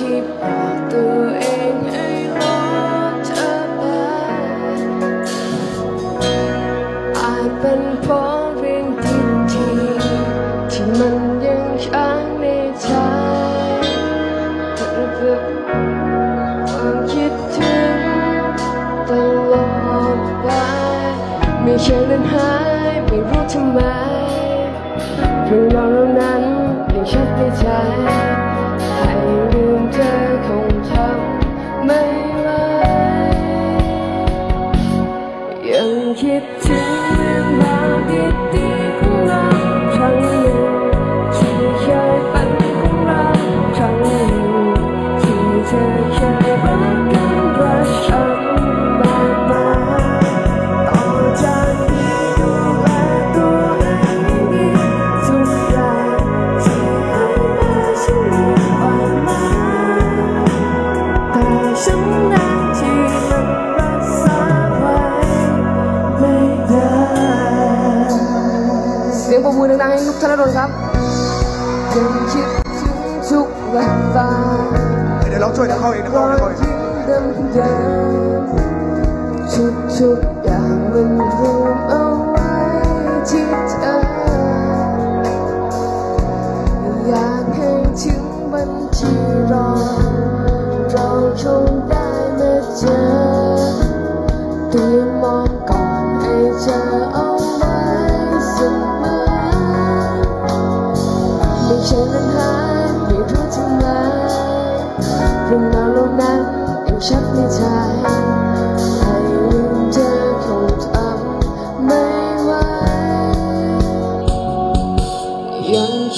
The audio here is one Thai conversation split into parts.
ที่ปอบตัวเองให้ลดเธอไปอาจเป็นเพราะเรื่องที่มันยังค้าในใจหรือเป็ความคิดถึงตลอดไปม่ใช่เรื่องหายไม่รู้ทำไมเรื่งราวเหล่านั้นยังชัดในใจ เสียงปรบมือดังให้นุกธนดลครับยังคิด เดี๋ยวาช่วยเดี๋ยวเข้าเองเดี๋ยวเข้าเดี๋ยวเข้าเองยิ้มเดิมเดิมทุกทุกอย่างมันรวมเอาไว้ที่เธออยากให้ถึงวันที่รอเราคงได้มาเจอเตรียมมองก่อน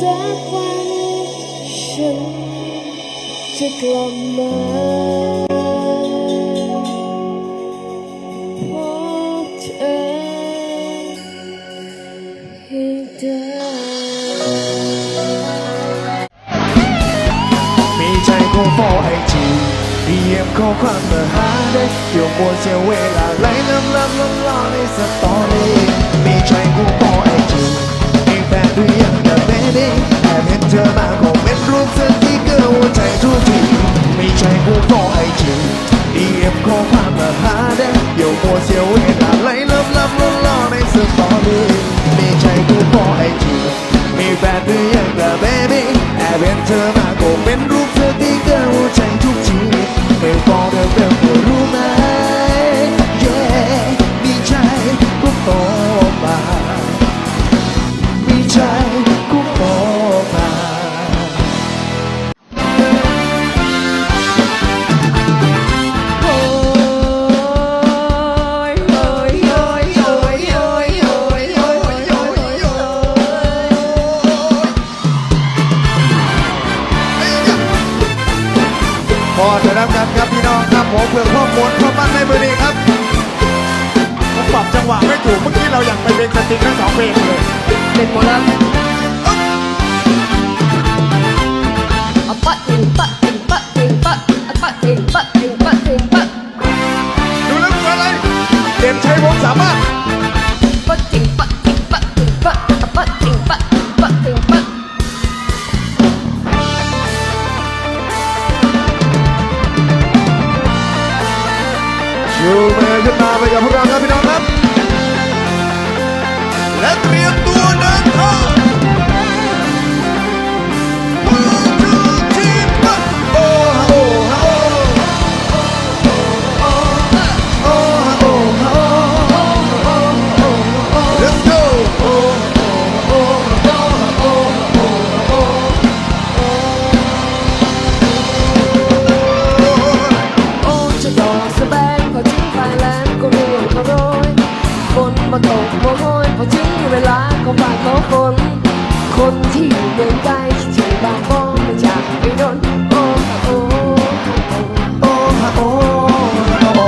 สักวันฉันจะกลับมาพบเธอให้ได้มีใจคงฟอไอจีเรียมข้อความมาหาได้เดี๋ยวมัวเสียเวลาไล่ลำลำลำลอในสตอรี่มีใจคงฟอไอจีมีแฟนหรือยัง ที่นี่แอบเห็นเธอมาคงเป็นรูปเธอ ครับพี่น้องครับผมเพื่อข้อมูลข้อมันในมือนี้ครับผมปรับจังหวะไม่ถูกเมื่อกี้เราอยากไปเป็นสติ๊กทั้งสองเพลงเลยเป็นหมดแล้วอะปะถิงปะถิงปะถิงปะอะปะถิงปะถิงปะถิงปะดูแล้วคืออะไรเด่นชัยวงศ์สามารถ ก็ฝ่าเขาฝนคนที่อยู่เมืองไกลคิดถึงบางบ้องไม่อยากไปโดนโอ้โอ้โอ้ฮะโอ้ฮะโอ้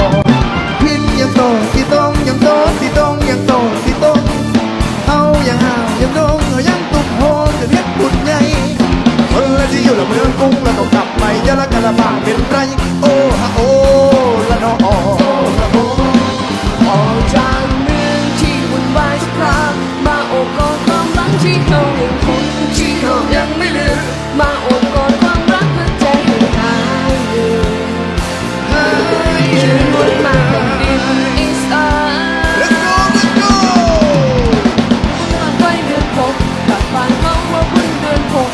พินยังโตที่ตรงยังโตที่ตรงยังโตที่ตรงเอายังห่าวยังดงเอายังตุกโฮจะเรียกบุญใหญ่คนละที่อยู่ละเมืองกรุงแล้วต้องกลับไปยะละกะละบาเป็นไรโอ้ ที่เขายังคงที่เขายังไม่ลืมมาโอบกอดความรักเพื่อใจให้หายลืมยืนบนมาดินอีสาน Let's go Let's go ไฟเดือนหกกลับบ้านเขาว่าเพิ่งเดือนหก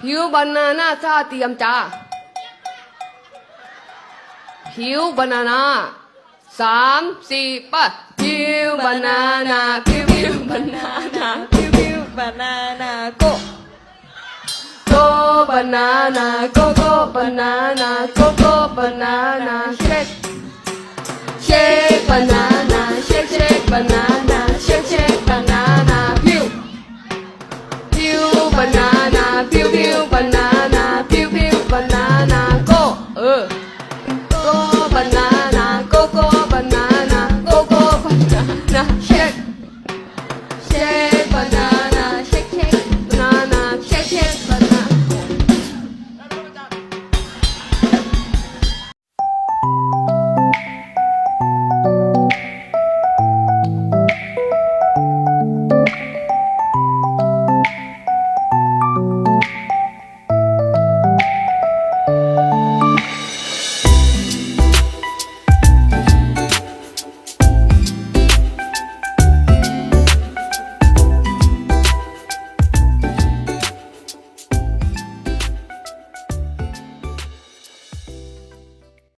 ผิวบานาน่าซาเตรียมจ้าผิวบานาน่าสามสี่ปะผิวบานาน่าผิวผิวบานาน่าผิวผิวบานาน่าโก go banana, go go banana, go go banana, shake, shake banana, shake shake banana, shake shake banana, pew, pew banana, pew.